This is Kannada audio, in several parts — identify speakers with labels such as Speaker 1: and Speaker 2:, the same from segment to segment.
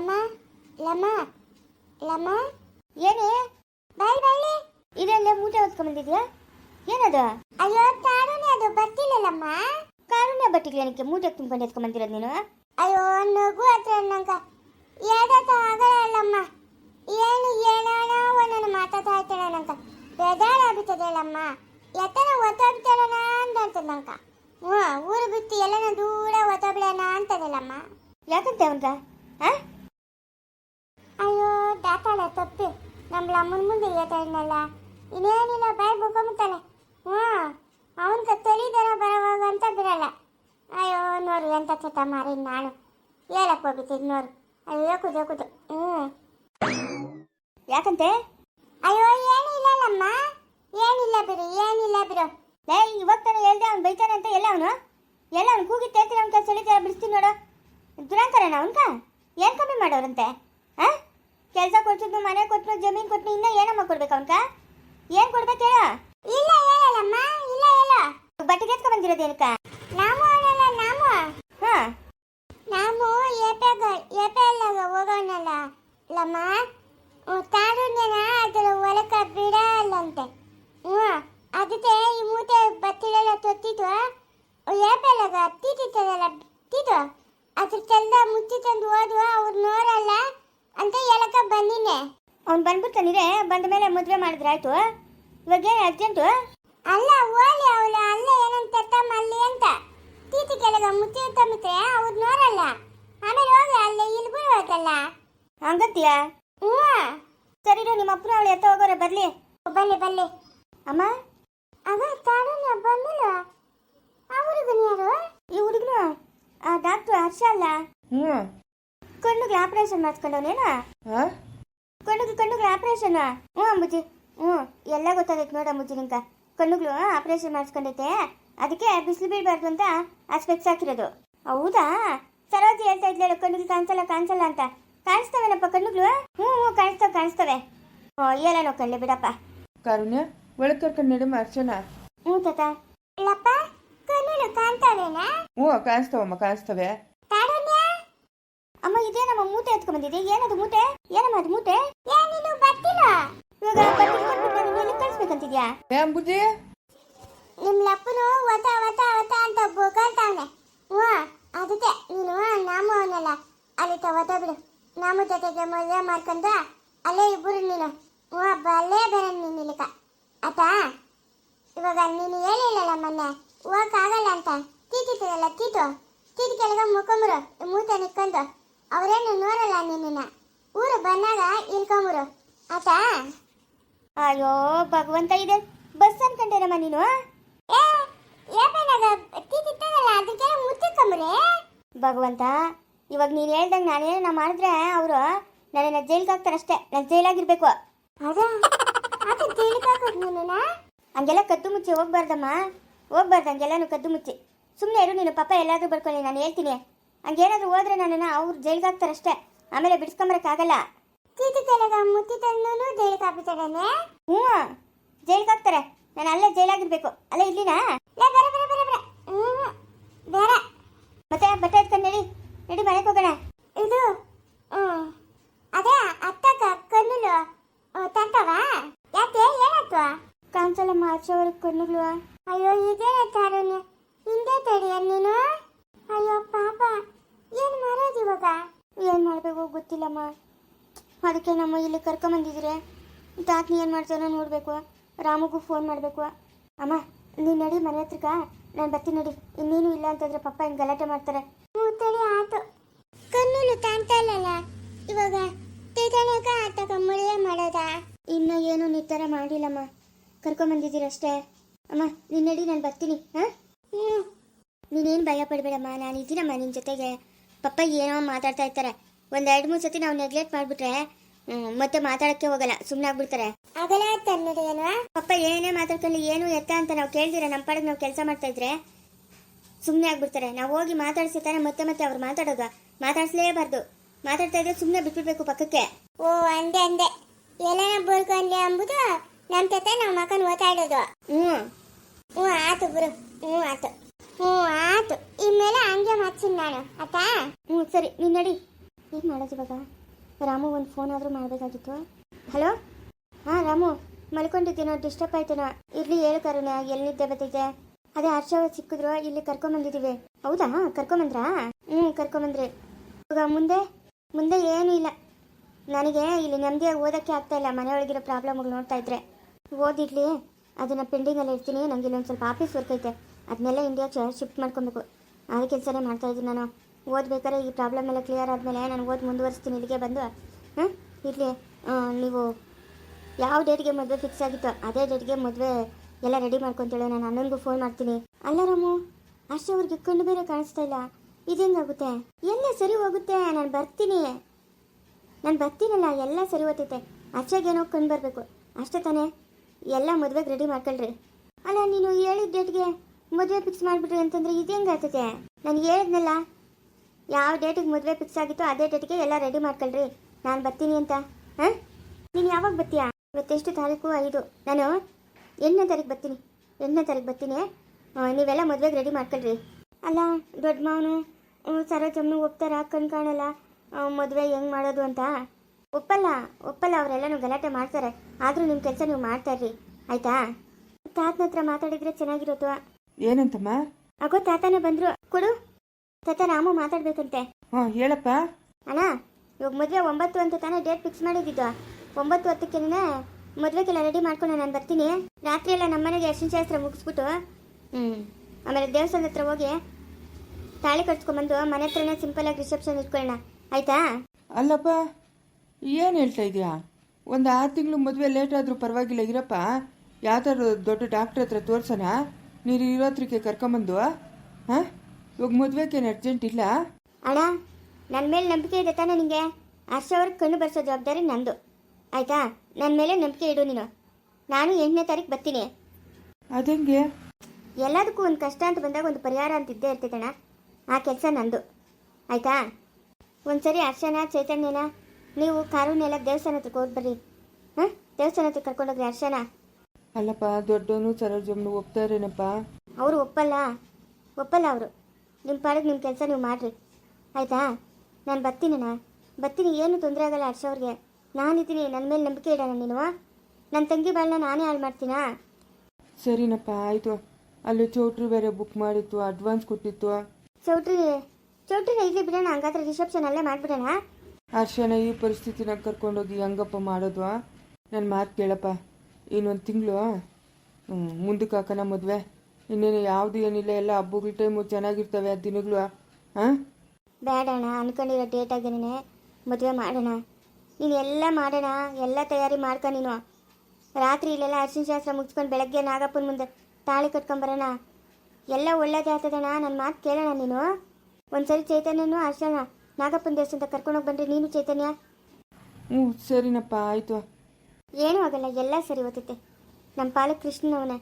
Speaker 1: ಲಮ್ಮ ಲಮ್ಮ ಲಮ.
Speaker 2: ಏನೇ?
Speaker 1: ಬಾಯ್ ಬಾಯ್ಲಿ
Speaker 2: ಇದೆಲ್ಲ ಮೂಟೆ ಹೊತ್ಕೊಂಡ್ಬಂದಿದ್ಯಾ ಏನದು?
Speaker 1: ಅಯ್ಯೋ, ಕಾರುಣ್ಯ ಅದು. ಬರ್ತಿಲ್ಲಲ್ಲಮ್ಮ
Speaker 2: ಕಾರುಣ್ಯ ಬಟ್ಟಿಗೆ ಮೂಟೆ ತುಂಬ್ಕೊಂಡು ಎತ್ಕೊಂಡ್ಬಂದಿರೋದು ನೀನು?
Speaker 1: ಅಯ್ಯೋ, ನಗು ಹತ್ರ ನಂಗ. ಏದಾತ ಆಗಲ್ಲಮ್ಮ ಏನು ಹೇಳೋಣ ಒಂದನ್ನು ಮಾತಾಡ್ತಾ ಇರ್ತಾಳೆ ನಂಗ. ಬೇಜಾರ ಆಗುತ್ತದೆಯಲ್ಲಮ್ಮ ಎತ್ತನ ಒತ್ತಾಡ್ತಾಳಣ ಅಂತ ಅಂತದ ನಂಗ. ಊರು ಬಿಟ್ಟು ಎಲ್ಲನ ದೂರ ಒತ್ತಾಬಿಡೋಣ ಅಂತದಲ್ಲಮ್ಮ
Speaker 2: ಯಾಕಂತೆ ಅವನ್ಗ?
Speaker 1: ಅಮ್ಮನ ಮುಂದೆ ಹೇಳ್ತಾಳಲ್ಲ ಇನ್ನೇನಿಲ್ಲ ಬಾಯ್ ಹಾ ಹ್ಞೂ ಅವನ್ಗೆ ತಳಿದರ ಬರೋವಾಗ ಅಂತ ಬಿಡಲ್ಲ. ಅಯ್ಯೋ ನೋಡು ಎಂತ ಚಟ ಮಾರಿ ನಾನು. ಹೇಳಕ್ ಹೋಗಿದ್ದೀನಿ ನೋಡು. ಅಯ್ಯೋ ಕುದು ಕುದು. ಹ್ಞೂ.
Speaker 2: ಯಾಕಂತೆ?
Speaker 1: ಅಯ್ಯೋ ಏನು ಇಲ್ಲಲ್ಲಮ್ಮ ಏನಿಲ್ಲ ಬಿಡು ಏನಿಲ್ಲ ಬಿಡು.
Speaker 2: ಏ ಇವಾಗ ತಾನೇ ಹೇಳ್ದೆ ಅವ್ನು ಬೈತಾನೆ ಅಂತ ಎಲ್ಲ ಅವನು? ಎಲ್ಲ ಅವ್ನು ಕೂಗಿ ತೇರ್ತೀನಿ ಅವ್ನ ಸಳಿತಾರ ಬಿಡಿಸ್ತೀನಿ ನೋಡು. ದುರಂಕರಣ ಅವನ್ಕ ಏನು ಕಮ್ಮಿ ಮಾಡೋರಂತೆ? ಆ? ಕೆಲಸ ಕೊಡ್ಸಿದ್ನು ಮನೆ ಕೊಟ್ಟನು ಜಮೀನು ಕೊಟ್ಟನು ಇನ್ನೂ ಏನಮ್ಮ ಕೊಡ್ಬೇಕು ಅವನ್ಕ? ಏನು ಕೊಡ್ಬೇಕು ಹೇಳ?
Speaker 1: ಇಲ್ಲ ಹೇಳಲ್ಲಮ್ಮ ಇಲ್ಲ ಹೇಳ.
Speaker 2: ಬಟ್ಟೆಗೆ ಬಂದಿರೋದು ಏನಕ್ಕ?
Speaker 1: ನಾವು ಅಲ್ಲ ನಾವು.
Speaker 2: ಹಾಂ.
Speaker 1: ನಾವು ಏಪ್ಯಾಗ ಏಪ್ಯಾಲಾಗ ಹೋಗೋಣಲ್ಲ ಲಮ್ಮ? ತಾರುಣ್ಯನ ಅದರ ಒಳಕ ಬಿಡಲ್ಲಂತೆ. ಹ್ಞೂ ಅದಕ್ಕೆ ಈ ಮೂಟೆ ಬತ್ತಿಳೆಲ್ಲ ತೊತ್ತಿತ್ತು ಏಪ್ಯಾಲಾಗ ತೀತಿತ್ತದಲ್ಲ ತೀತು ಅದ್ರಕ್ಕೆಲ್ಲ ಮುಚ್ಚಿ ತಂದು ಹೋದ್ವ ಅವ್ರು ನೋಡಲ್ಲ? ಅಂತ ಹೇಳಕ್ಕ ಬಂದಿನಿ
Speaker 2: ಅವ್ನು ಬಂದ್ಬಿಡ್ತಾನಿದೆ ಬಂದ ಮೇಲೆ ಮದುವೆ ಮಾಡಿದ್ರಾಯಿತು ಇವಾಗ ಏನು ಅರ್ಜೆಂಟು
Speaker 1: ಅಲ್ಲ ಓಲಿ ಅವಳು ಅಲ್ಲ ಏನಂತ ಅಲ್ಲಿ ಅಂತ. ತೀತಿ ಕೆಳಗ ಮುಚ್ಚಿ ತಮ್ಮಿತ್ರೆ ಅವ್ರು ನೋಡಲ್ಲ. ಆಮೇಲೆ ಹೋಗಿ ಅಲ್ಲಿ ಇಲ್ಲಿ ಬಿಡ್ಬೇಕಲ್ಲ
Speaker 2: ಹಂಗತ್ತೀಯ
Speaker 1: ಹ್ಞೂ.
Speaker 2: ಸರಿ ರೀ ನಿಮ್ಮ ಅಪ್ಪನ ಅವಳು ಎತ್ತ ಹೋಗೋರೆ ಬರಲಿ.
Speaker 1: ಬಲ್ಲೆ ಬಲ್ಲೆ
Speaker 2: ಅಮ್ಮ?
Speaker 1: ಆಗ ತಾಡುಣ್ಯ ಬಂದಿಲ್ಲ. ಆ ಹುಡುಗನ ಯಾರು?
Speaker 2: ಈ ಹುಡುಗನು? ಆ ಡಾಕ್ಟ್ರು ಹರ್ಷ ಅಲ್ಲ?
Speaker 3: ಹ್ಞೂ.
Speaker 2: ಕಣ್ಣಿಗೆ ಆಪರೇಷನ್ ಮಾಡಿಸ್ಕೊಂಡವನೇನ? ಕಣ್ಣುಗೆ ಕಣ್ಣುಗೆ ಆಪರೇಷನ್ ಹ್ಞೂ ಅಂಬುಜಿ. ಹ್ಞೂ ಎಲ್ಲ ಗೊತ್ತಾಗೈತೆ ನೋಡ ಅಂಬುಜಿ ನಿಂಕ ಕಣ್ಣುಗಳು ಆಪರೇಷನ್ ಮಾಡಿಸ್ಕೊಂಡೈತೆ. ಅದಕ್ಕೆ ಬಿಸಿಲು ಬೀಳಬಾರ್ದು ಅಂತ ಆ ಸ್ಪೆಕ್ಸ್ ಹಾಕಿರೋದು. ಹೌದಾ? ಸರೋಜಿ ಹೇಳ್ತಾ ಇದ್ಲಲ್ಲ ಕಣ್ಣಿಗೆ ಕಾಣಿಸಲ್ಲ ಕಾಣಿಸಲ್ಲ ಅಂತ. ಕಾಣಿಸ್ತಾವೇನಪ್ಪ ಕಣ್ಣುಗಳು ಹ್ಞೂ ಹ್ಞೂ ಕಾಣಿಸ್ತವೆ ಕಾಣಿಸ್ತವೆ. ಹ್ಞೂ ಎಲ್ಲ ಕಣ್ಣೆ ಬಿಡಪ್ಪ.
Speaker 3: ಕರುಣ್ಯ ಒಳಗೆ ಕರ್ಕೊಂಡು ನಡಮ್ಮ ಅರ್ಚನಾ.
Speaker 2: ಹ್ಞೂ ತಾತ.
Speaker 1: ಇಲ್ಲಪ್ಪ ಕಣ್ಣು ಕಾಣ್ತಾವೇನಾ?
Speaker 3: ಹ್ಞೂ ಕಾಣಿಸ್ತವಮ್ಮ ಕಾಣಿಸ್ತವೆ.
Speaker 2: ಮೂಟೆ ಎತ್ಕೊಂಡ್ಬಂದಿದೆ ಏನದು ಮೂಟೆ? ಏನಮ್ಮ ಅದು ಮೂಟೆ?
Speaker 1: ನೀನು ಬರ್ತಿಲ್ಲ.
Speaker 2: ಇವಾಗ ಬಟ್ಟೆ ಕೊಟ್ಬಿಟ್ಟು ನಾನು ಎಲ್ಲಿ ಕಳಿಸ್ಬೇಕಂತಿದ್ಯಾ?
Speaker 3: ಏನ್ ಅಂಬುಜಿ
Speaker 1: ನಿಮ್ ಲಪ್ಪನು ಒತ ವತ ಒತ ಅಂತ ಬೋಕಾಡ್ತಾವ್ನೆ ಹ್ಞೂ ಅದಕ್ಕೆ ನೀನು ನಾಮು ಅವನಲ್ಲ. ಅಲ್ಲಿ ತಗೋತ ಬಿಡು. ನಾಮು ಜೊತೆಗೆ ಮದುವೆ ಮಾಡ್ಕೊಂಡು ಅಲ್ಲೇ ಇಬ್ಬರು ನೀನು. ಹ್ಞೂ ಬಲ್ಲೇ ಬೇರೆ ನೀನು ಇಲ್ಲಿಕ ಆತಾ ಇವಾಗ ನೀನು ಹೇಳಿಲ್ಲಲ್ಲ ಮೊನ್ನೆ ಹೋಗಕ್ಕಾಗಲ್ಲ ಅಂತ ತೀತಿತ್ತದಲ್ಲ ತೀತು ತೀತಿ ಕೆಳಗೆ ಮುಖಂಬರು ಮೂತ ನಿಕ್ಕೊಂಡು ಅವರೇನು ನೋಡಲ್ಲ ನಿನ್ನ ಊರು ಬಂದಾಗ ಇಳ್ಕೊಂಬರು. ಆತಾ
Speaker 2: ಅಯ್ಯೋ ಭಗವಂತ ಇದೆ. ಬಸ್ ಅನ್ಕೊಂಡೇನಮ್ಮ ನೀನು? ಭಗವಂತ ಇವಾಗ ನೀನು ಹೇಳ್ದಂಗೆ ನಾನೇನ ಮಾಡಿದ್ರೆ ಅವರು ನನ್ನನ್ನು ಜೈಲ್ಗೆ ಹಾಕ್ತಾರಷ್ಟೇ ನಾನು ಜೈಲಾಗಿರ್ಬೇಕು. ಹಂಗೆಲ್ಲ ಕದ್ದು ಮುಚ್ಚಿ ಹೋಗ್ಬಾರ್ದಮ್ಮ. ಹೋಗ್ಬಾರ್ದು ಹಂಗೆಲ್ಲ ಕದ್ದು ಮುಚ್ಚಿ. ಸುಮ್ಮನೆ ಇರು ನೀನು ಪಾಪ ಎಲ್ಲಾದ್ರೂ ಬರ್ಕೊಳ್ಳಿ ನಾನು ಹೇಳ್ತೀನಿ. ಹಂಗೇನಾದ್ರೂ ಹೋದ್ರೆ ನನ್ನನ್ನು ಅವ್ರು ಜೈಲ್ಗೆ ಹಾಕ್ತಾರಷ್ಟೇ ಆಮೇಲೆ ಬಿಡಿಸ್ಕೊಂಬರಕ್ಕಾಗಲ್ಲ
Speaker 1: ತೀತಿ ಕೆಳಗ ಮುತ್ತಿ ತಂದು ಜೈಲಿಗೆ ಕಾಪಿತಾಡನೆ
Speaker 2: ಹ್ಞೂ ಜೈಲಿಗೆ ಹಾಕ್ತಾರೆ ನಾನು ಅಲ್ಲೇ ಜೈಲಾಗಿರ್ಬೇಕು. ಅಲ್ಲೇ ಇಲ್ಲಿನಾ?
Speaker 1: ಲೇ ಬರ ಬರ ಬರ ಬರ. ಹ್ಮ್ ಬೇಡ
Speaker 2: ಮತ್ತೆ ಬಟ್ಟೆ ಎತ್ಕೊಂಡು ನಡಿ. ನಡಿ ಮನೆಗೆ ಹೋಗೋಣ.
Speaker 1: ಇದು ಹ್ಮ್ ಅದೇ ಅತ್ತಕ ಕಣ್ಣುಲು ತಂತವ ಯಾಕೆ ಏನಾಯ್ತು?
Speaker 2: ಕಾಣಿಸಲ್ಲಮ್ಮ ಆಚೆವ್ರ ಕಣ್ಣುಗಳು.
Speaker 1: ಅಯ್ಯೋ ಇದೇನ ತಾರುಣ್ಯ ಹಿಂದೆ ತಡಿಯ ನೀನು ಅಯ್ಯೋ ಪಾಪ ಏನ್ ಮಾಡೋದು ಇವಾಗ
Speaker 2: ಏನು ಮಾಡಬೇಕು ಗೊತ್ತಿಲ್ಲಮ್ಮ. ಅದಕ್ಕೆ ನಮ್ಮ ಇಲ್ಲಿ ಕರ್ಕೊಂಬಂದಿದ್ರೆ ತಾತನ ಏನು ಮಾಡ್ತಾನೋ ನೋಡಬೇಕು. ರಾಮಗೂ ಫೋನ್ ಮಾಡಬೇಕು. ಅಮ್ಮ ನೀನು ನಡಿ ಮನೆ ಹತ್ರಕ ನಾನು ಬರ್ತೀನಿ ನಡಿ. ಇನ್ನೇನು ಇಲ್ಲ ಅಂತಂದ್ರೆ ಪಪ್ಪ ಹಿಂಗೆ ಗಲಾಟೆ ಮಾಡ್ತಾರೆ.
Speaker 1: ತಡಿ ಆತು. ಕಣ್ಣುಲು ತಾಂತ ಇಲ್ಲಲ್ಲ? ಇವಾಗ ತೇತಾಳಕ ಆತಕ ಮುಳಿಯ ಮಾಡೋದಾ?
Speaker 2: ಇನ್ನೂ ಏನು ನಿರ್ಧಾರ ಮಾಡಿಲ್ಲಮ್ಮ. ಕರ್ಕೊಂಬಂದಿದ್ದೀರ ಅಷ್ಟೇ. ಅಮ್ಮ ನೀನು ನಡಿ ನಾನು ಬರ್ತೀನಿ ಹಾಂ? ನೀನೇನು ಭಯ ಪಡಬೇಡಮ್ಮ. ನಾನು ಇದ್ದೀನಮ್ಮ ನಿನ್ನ ಜೊತೆಗೆ. ಪಪ್ಪ ಏನೋ ಮಾತಾಡ್ತಾ ಇರ್ತಾರೆ. ಒಂದು ಎರಡು ಮೂರು ಸತಿ ನಾವು ನೆಗ್ಲೆಕ್ಟ್ ಮಾಡಿಬಿಟ್ರೆ ಮತ್ತೆ ಮಾತಾಡೋಕ್ಕೆ ಹೋಗಲ್ಲ ಸುಮ್ಮನೆ ಆಗ್ಬಿಡ್ತಾರೆ
Speaker 1: ಆಗಲ್ಲ ತನ್ನದೇನು
Speaker 2: ಪಪ್ಪ ಏನೇ ಮಾತಾಡ್ಕೊಂಡು ಏನು ಎತ್ತ ಅಂತ ನಾವು ಕೇಳ್ದಿರ ನಮ್ಮ ಪಾಡಿಗೆ ನಾವು ಕೆಲಸ ಮಾಡ್ತಾ ಇದ್ರೆ ಸುಮ್ಮನೆ ಆಗ್ಬಿಡ್ತಾರೆ. ನಾವು ಹೋಗಿ ಮಾತಾಡ್ಸಿರ್ತಾನೆ ಮತ್ತೆ ಮತ್ತೆ ಅವ್ರು ಮಾತಾಡೋದು. ಮಾತಾಡ್ಸ್ಲೇಬಾರ್ದು. ಮಾತಾಡ್ತಾ ಇದ್ರೆ ಸುಮ್ಮನೆ ಬಿಟ್ಬಿಡ್ಬೇಕು ಪಕ್ಕಕ್ಕೆ.
Speaker 1: ಓ ಅಂದೆ ಅಂದೆ. ಎಲ್ಲ ಬೋಲ್ಕೊಂಡೆ ಅಂಬುದು ನಮ್ಮ ಜೊತೆ ನಾವು ಮಕ್ಕನ್ ಓದಾಡೋದು.
Speaker 2: ಹ್ಞೂ
Speaker 1: ಹ್ಞೂ ಆತು ಗುರು. ಹ್ಞೂ ಆತು. ಹ್ಞೂ ಆತು. ಇನ್ಮೇಲೆ ಹಂಗೆ ಮಾಡ್ತೀನಿ ನಾನು ಆತಾ?
Speaker 2: ಹ್ಞೂ ಸರಿ ನೀನು ನಡಿ. ಏನು ಮಾಡೋದು ಇವಾಗ? ರಾಮು ಒಂದು ಫೋನ್ ಆದರೂ ಮಾಡಬೇಕಾಗಿತ್ತು. ಹಲೋ ಹಾಂ, ರಾಮು. ಮಲ್ಕೊಂಡಿದ್ದೀನೋ ಡಿಸ್ಟರ್ಬ್ ಆಯ್ತೇನೋ? ಇರಲಿ ಹೇಳು ಕರುಣ, ಎಲ್ಲಿದ್ದೆ ಬತ್ತಿದ್ದೆ ಅದೇ ಹರ್ಷ ಸಿಕ್ಕಿದ್ರು, ಇಲ್ಲಿ ಕರ್ಕೊಂಬಂದಿದ್ದೀವಿ ಹೌದಾ? ಕರ್ಕೊಂಬಂದ್ರಾ? ಹ್ಞೂ ಕರ್ಕೊಂಬಂದ್ರಿ. ಇವಾಗ ಮುಂದೆ? ಮುಂದೆ ಏನೂ ಇಲ್ಲ. ನನಗೆ ಇಲ್ಲಿ ನೆಮ್ಮದಿಯಾಗಿ ಓದೋಕ್ಕೆ ಆಗ್ತಾ ಇಲ್ಲ. ಮನೆಯೊಳಗಿರೋ ಪ್ರಾಬ್ಲಮ್ಗಳು ನೋಡ್ತಾ ಇದ್ರೆ. ಓದಿಡ್ಲಿ ಅದನ್ನು ಪೆಂಡಿಂಗಲ್ಲಿ ಇರ್ತೀನಿ. ನನಗೆ ಇಲ್ಲೊಂದು ಸ್ವಲ್ಪ ಆಫೀಸ್ ವರ್ಕ್ ಐತೆ. ಅದನ್ನೆಲ್ಲ ಚ ಶಿಫ್ಟ್ ಮಾಡ್ಕೊಬೇಕು. ಆ ಕೆಲಸನೇ ಮಾಡ್ತಾಯಿದ್ದೀನಿ ನಾನು. ಓದ್ಬೇಕಾದ್ರೆ ಈ ಪ್ರಾಬ್ಲಮ್ ಎಲ್ಲ ಕ್ಲಿಯರ್ ಆದಮೇಲೆ ನಾನು ಓದಿ ಮುಂದುವರಿಸ್ತೀನಿ. ಇಲ್ಲಿಗೆ ಬಂದು. ಹ್ಞೂ ಇಲ್ಲಿ ನೀವು ಯಾವ ಡೇಟ್ಗೆ ಮದುವೆ ಫಿಕ್ಸ್ ಆಗಿತ್ತು ಅದೇ ಡೇಟ್ಗೆ ಮದುವೆ ಎಲ್ಲ ರೆಡಿ ಮಾಡ್ಕೊತೇಳೆ. ನಾನು ಅಣ್ಣನಿಗೂ ಫೋನ್ ಮಾಡ್ತೀನಿ. ಅಲ್ಲ ರಾಮು ಅಷ್ಟೇ ಅವ್ರಿಗೆ ಕಣ್ಣು ಬೇರೆ ಕಾಣಿಸ್ತಾ ಇಲ್ಲ. ಇದೇಂಗಾಗುತ್ತೆ ಎಲ್ಲ ಸರಿ ಹೋಗುತ್ತೆ. ನಾನು ಬರ್ತೀನಿ. ನಾನು ಬರ್ತೀನಲ್ಲ, ಎಲ್ಲ ಸರಿ ಹೋಗ್ತೈತೆ ಅಚ್ಚಾಗೇನೋ ಕಂಡು ಬರಬೇಕು. ಅಷ್ಟೇ ತಾನೇ. ಎಲ್ಲ ಮದುವೆಗೆ ರೆಡಿ ಮಾಡ್ಕೊಳ್ರಿ. ಅಲ್ಲ, ನೀನು ಹೇಳಿದ ಡೇಟ್ಗೆ ಮದುವೆ ಫಿಕ್ಸ್ ಮಾಡಿಬಿಟ್ರಿ ಅಂತಂದ್ರೆ ಇದು ಹೆಂಗೆ ನಾನು ಹೇಳಿದ್ನಲ್ಲ ಯಾವ ಡೇಟಿಗೆ ಮದುವೆ ಫಿಕ್ಸ್ ಆಗಿತ್ತು ಅದೇ ಡೇಟಿಗೆ ಎಲ್ಲ ರೆಡಿ ಮಾಡ್ಕೊಳ್ರಿ. ನಾನು ಬರ್ತೀನಿ ಅಂತ. ಹಾಂ? ನೀನು ಯಾವಾಗ ಬರ್ತೀಯಾ? ಇವತ್ತೆಷ್ಟು ತಾರೀಕು? ಐದು. ನಾನು ಎಂಟನೇ ತಾರೀಕು ಬರ್ತೀನಿ. ಎಂಟನೇ ತಾರೀಕು ಬರ್ತೀನಿ. ನೀವೆಲ್ಲ ಮದುವೆಗೆ ರೆಡಿ ಮಾಡ್ಕೊಳ್ರಿ. ಅಲ್ಲ ದೊಡ್ಡ ಮಾವನು ಸರೋಜಮ್ಮನು ಒಪ್ತಾರ? ಕಣ್ ಕಾಣಲ್ಲ. ಮದುವೆ ಹೆಂಗೆ ಮಾಡೋದು ಅಂತ. ಒಪ್ಪಲ್ಲ. ಒಪ್ಪಲ್ಲ ಅವರೆಲ್ಲನೂ ಗಲಾಟೆ ಮಾಡ್ತಾರೆ. ಆದರೂ ನಿಮ್ಮ ಕೆಲಸ ನೀವು ಮಾಡ್ತಾರ್ರಿ ಆಯ್ತಾ? ತಾತನ ಹತ್ರ ಮಾತಾಡಿದ್ರೆ ಚೆನ್ನಾಗಿರೋದು
Speaker 3: ಏನಂತಮ್ಮ?
Speaker 2: ಅಗೋ ತಾತನೇ ಬಂದರು. ಕೊಡು. ತಾತ ರಾಮು ಮಾತಾಡ್ಬೇಕಂತೆ.
Speaker 3: ಹಾಂ ಹೇಳಪ್ಪ.
Speaker 2: ಅಣ್ಣ ಇವಾಗ ಮದುವೆ ಒಂಬತ್ತು ಅಂತ ತಾನೇ ಡೇಟ್ ಫಿಕ್ಸ್ ಮಾಡಿದ್ದು. ಒಂಬತ್ತು ಹತ್ತಕ್ಕೇನೆ ಮದುವೆಗೆಲ್ಲ ರೆಡಿ ಮಾಡ್ಕೊಂಡು ನಾನು ಬರ್ತೀನಿ. ರಾತ್ರಿ ಎಲ್ಲ ನಮ್ಮನೆಗೆ ಅರ್ಶಿನ ಶಾಸ್ತ್ರ ಮುಗಿಸ್ಬಿಟ್ಟು ಹ್ಞೂ ಆಮೇಲೆ ದೇವಸ್ಥಾನದ ಹತ್ರ ಹೋಗಿ ತಾಳಿ ಕಟ್ಸ್ಕೊಂಬಂದು ಮನೆ ಹತ್ರನೇ ಸಿಂಪಲಾಗಿ ರಿಸೆಪ್ಷನ್ ಇಟ್ಕೊಳ್ಳೋಣ. ಆಯ್ತಾ?
Speaker 3: ಅಲ್ಲಪ್ಪ ಏನು ಹೇಳ್ತಾ ಇದೀಯಾ? ಒಂದು ಆರು ತಿಂಗಳು ಮದುವೆ ಲೇಟ್ ಆದರೂ ಪರವಾಗಿಲ್ಲ ಇರಪ್ಪ. ಯಾವ್ದಾದ್ರು ದೊಡ್ಡ ಡಾಕ್ಟ್ರ್ ಹತ್ರ ತೋರ್ಸೋಣ. ನೀರು ಇರೋತ್ರಕ್ಕೆ ಕರ್ಕೊಂಬಂದು ಹಾಂ? ಇವಾಗ ಮದುವೆಗೇನು ಅರ್ಜೆಂಟ್ ಇಲ್ಲ?
Speaker 2: ಅಣ್ಣ ನನ್ನ ಮೇಲೆ ನಂಬಿಕೆ ಇದೆ ತಾನೇ ನಿಂಗೆ. ಹರ್ಷ ಅವ್ರಿಗೆ ಕಣ್ಣು ಬರ್ಸೋ ಜವಾಬ್ದಾರಿ ನಂದು. ಆಯ್ತಾ? ನನ್ನ ಮೇಲೆ ನಂಬಿಕೆ ಇಡು ನೀನು. ನಾನು ಎಂಟನೇ ತಾರೀಕು ಬರ್ತೀನಿ.
Speaker 3: ಅದಂಗೆ?
Speaker 2: ಎಲ್ಲದಕ್ಕೂ ಒಂದು ಕಷ್ಟ ಅಂತ ಬಂದಾಗ ಒಂದು ಪರಿಹಾರ ಅಂತ ಇದ್ದೇ ಇರ್ತೈತಣ್ಣ ಆ ಕೆಲಸ ನಂದು. ಆಯ್ತಾ? ಒಂದ್ಸರಿ ಹರ್ಷನ ಚೈತನ್ಯನ ನೀವು ಕಾರುನೆಲ್ಲ ದೇವಸ್ಥಾನ ಹತ್ರಕ್ಕೆ ಹೋಗಿ ಬರ್ರಿ. ಹಾಂ? ದೇವಸ್ಥಾನ ಹತ್ರ ಕರ್ಕೊಂಡೋಗ್ರಿ ಹರ್ಷನ.
Speaker 3: ಅಲ್ಲಪ್ಪ ದೊಡ್ಡವನು ಸರೋಜಮ್ಮನು ಒಪ್ತಾ ಇರೇನಪ್ಪ?
Speaker 2: ಅವರು ಒಪ್ಪಲ್ಲ. ಒಪ್ಪಲ್ಲ ಅವರು. ನಿಮ್ಮ ಪಾಡಿಗೆ ನಿಮ್ಮ ಕೆಲಸ ನೀವು ಮಾಡಿರಿ. ಆಯ್ತಾ? ನಾನು ಬರ್ತೀನಣ್ಣ ಬರ್ತೀನಿ ಏನು ತೊಂದರೆ ಆಗಲ್ಲ ಹರ್ಷ ಅವ್ರಿಗೆ ನಾನಿದ್ದೀನಿ ನನ್ನ ಮೇಲೆ ನಂಬಿಕೆ ಇಡೋಣ ನೀನು. ನನ್ನ ತಂಗಿ ಬಾಳನ್ನ ನಾನೇ ಹಾಳು ಮಾಡ್ತೀನಾ?
Speaker 3: ಸರಿನಪ್ಪ ಆಯಿತು. ಅಲ್ಲಿ ಚೌಟ್ರಿ ಬೇರೆ ಬುಕ್ ಮಾಡಿತ್ತು ಅಡ್ವಾನ್ಸ್ ಕೊಟ್ಟಿತ್ತು.
Speaker 2: ಚೌಟ್ರಿ? ಚೌಟ್ರಿನ ಇಲ್ಲಿ ಬಿಡೋಣ ಹಂಗಾದ್ರೆ ರಿಸೆಪ್ಷನ್ ಅಲ್ಲೇ ಮಾಡಿಬಿಡೋಣ.
Speaker 3: ಹರ್ಷನ ಈ ಪರಿಸ್ಥಿತಿನ ಕರ್ಕೊಂಡೋಗಿ ಹೆಂಗಪ್ಪ ಮಾಡೋದು ನನ್ನ ಮಾತು ಕೇಳಪ್ಪ. ಇನ್ನೊಂದು ತಿಂಗಳು ಮುಂದಕ್ಕೆ ಹಾಕೋಣ ಮದುವೆ. ಇನ್ನೇನು ಯಾವುದು ಏನಿಲ್ಲ ಎಲ್ಲ ಹಬ್ಬಗಳ ಟೈಮು ಚೆನ್ನಾಗಿರ್ತವೆ ಆ ದಿನಗಳು ಹಾಂ
Speaker 2: ಬೇಡ ಅಣ್ಣ ಅನ್ಕೊಂಡಿರೋ ಡೇಟ್ ಆಗೇನೆ ಮದುವೆ ಮಾಡೋಣ. ನೀನು ಎಲ್ಲ ಮಾಡೋಣ ಎಲ್ಲ ತಯಾರಿ ಮಾಡ್ಕ ನೀನು. ರಾತ್ರಿ ಇಲ್ಲೆಲ್ಲ ಅರ್ಶಿನ ಶಾಸ್ತ್ರ ಮುಗಿಸ್ಕೊಂಡು ಬೆಳಗ್ಗೆ ನಾಗಪ್ಪನ ಮುಂದೆ ತಾಳಿ ಕಟ್ಕೊಂಬರೋಣ ಎಲ್ಲ ಒಳ್ಳೇದೇ ಆಗ್ತದಣ್ಣ ನನ್ನ ಮಾತು ಕೇಳೋಣ ನೀನು. ಒಂದ್ಸರಿ ಚೈತನ್ಯನು ಅರ್ಶನ ನಾಗಪ್ಪನ ದೇವಸ್ಥಾನ ಕರ್ಕೊಂಡೋಗಿ ಬಂದ್ರೆ ನೀನು ಚೈತನ್ಯ?
Speaker 3: ಹ್ಞೂ ಸರಿನಪ್ಪ ಆಯಿತು.
Speaker 2: ಏನೂ ಆಗಲ್ಲ ಎಲ್ಲ ಸರಿ ಓದುತ್ತೆ ನಮ್ಮ ಪಾಲಕ್ ಕೃಷ್ಣನವನ.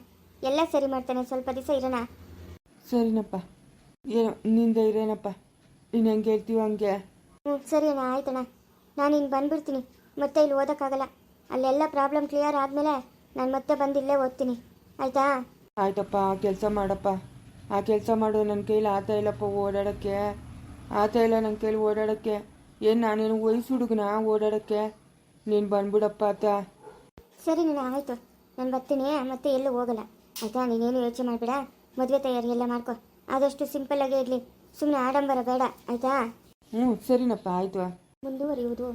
Speaker 2: ಎಲ್ಲ ಸರಿ ಮಾಡ್ತಾನೆ. ಸ್ವಲ್ಪ ದಿವಸ ಇರೋಣ.
Speaker 3: ಸರಿನಪ್ಪ. ಏನೋ ನಿಂದ ಇರೇನಪ್ಪ? ನೀನು ಹೆಂಗೆ ಹೇಳ್ತೀವೋ ಹಂಗೆ?
Speaker 2: ಹ್ಞೂ ಸರಿ ಅಣ್ಣ ಆಯ್ತಣ್ಣ. ನಾನು ಇನ್ನು ಬಂದ್ಬಿಡ್ತೀನಿ. ಮತ್ತೆ ಇಲ್ಲಿ ಓದೋಕ್ಕಾಗಲ್ಲ. ಅಲ್ಲೆಲ್ಲ ಪ್ರಾಬ್ಲಮ್ ಕ್ಲಿಯರ್ ಆದಮೇಲೆ ನಾನು ಮತ್ತೆ ಬಂದು ಇಲ್ಲೇ ಓದ್ತೀನಿ. ಆಯಿತಾ?
Speaker 3: ಆಯ್ತಪ್ಪ ಆ ಕೆಲಸ ಮಾಡಪ್ಪ. ಆ ಕೆಲಸ ಮಾಡು ನನ್ನ ಕೈಲಿ ಆತ ಇಲ್ಲಪ್ಪ ಓಡಾಡೋಕ್ಕೆ. ಆತ ಇಲ್ಲ ನನ್ನ ಕೈಲಿ ಓಡಾಡೋಕ್ಕೆ. ಏನು ನಾನೇನು ವಯಸ್ಸು ಹುಡುಗನ ಓಡಾಡೋಕ್ಕೆ? ನೀನು ಬಂದ್ಬಿಡಪ್ಪ ಆತ.
Speaker 2: ಸರಿ ನಾನು ಆಯಿತು. ನಾನು ಬರ್ತೀನಿ. ಮತ್ತೆ ಎಲ್ಲೂ ಹೋಗಲ್ಲ. ಆಯಿತಾ ನೀನೇನು ಯೋಚನೆ ಮಾಡಬೇಡ? ಮದುವೆ ತಯಾರಿ ಎಲ್ಲ ಮಾಡ್ಕೊ. ಆದಷ್ಟು ಸಿಂಪಲ್ಲಾಗೇ ಇರಲಿ. ಸುಮ್ಮನೆ ಆಡಂಬರ ಬೇಡ ಆಯಿತಾ?
Speaker 3: ಹ್ಞೂ ಸರಿನಪ್ಪ ಆಯಿತು.
Speaker 2: ಮುಂದುವರಿಯುವುದು.